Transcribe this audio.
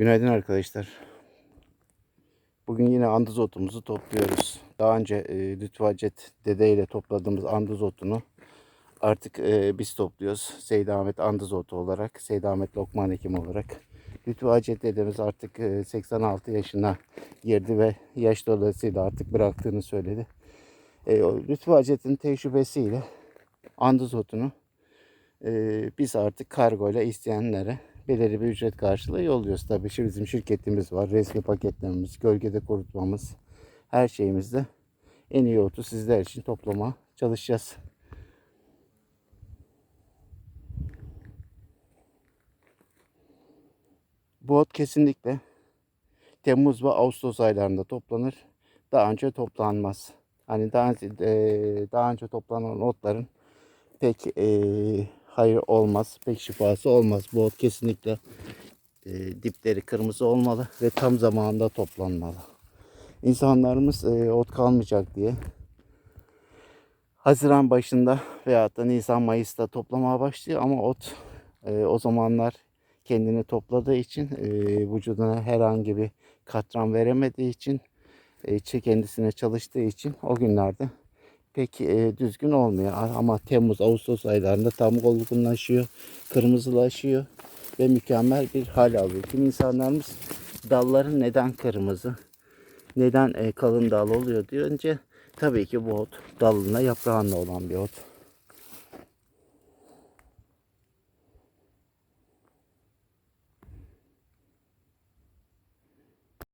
Günaydın arkadaşlar. Bugün yine andız otumuzu topluyoruz. Daha önce e, Lütfü Hacet dede ile topladığımız andız otunu artık e, biz topluyoruz. Seyyid Ahmet andız otu olarak, Seyyid Ahmet Lokman Hekim olarak. Lütfü Hacet dedemiz artık e, 86 yaşına girdi ve yaş dolayısıyla artık bıraktığını söyledi. E, Hacet'in tecrübesiyle andız otunu e, biz artık kargoyla isteyenlere belirli bir ücret karşılığı yolluyoruz. Tabii şimdi bizim şirketimiz var. Resmi paketlememiz, gölgede kurutmamız, her şeyimizde en iyi otu sizler için toplama çalışacağız. Bu ot kesinlikle Temmuz ve Ağustos aylarında toplanır. Daha önce toplanmaz. Hani daha, önce- eee, daha önce toplanan otların pek eee, hayır olmaz, pek şifası olmaz. Bu ot kesinlikle eee, dipleri kırmızı olmalı ve tam zamanında toplanmalı. İnsanlarımız eee, ot kalmayacak diye Haziran başında veyahut da Nisan Mayıs'ta toplamaya başlıyor ama ot eee, o zamanlar kendini topladığı için eee, vücuduna herhangi bir katran veremediği için e, kendisine çalıştığı için o günlerde pek e, düzgün olmuyor. Ama Temmuz, Ağustos aylarında tam olgunlaşıyor, kırmızılaşıyor ve mükemmel bir hal alıyor. Kimi insanlarımız dalların neden kırmızı, neden e, kalın dal oluyor diyor. Önce tabii ki bu ot dalına yaprağında olan bir ot.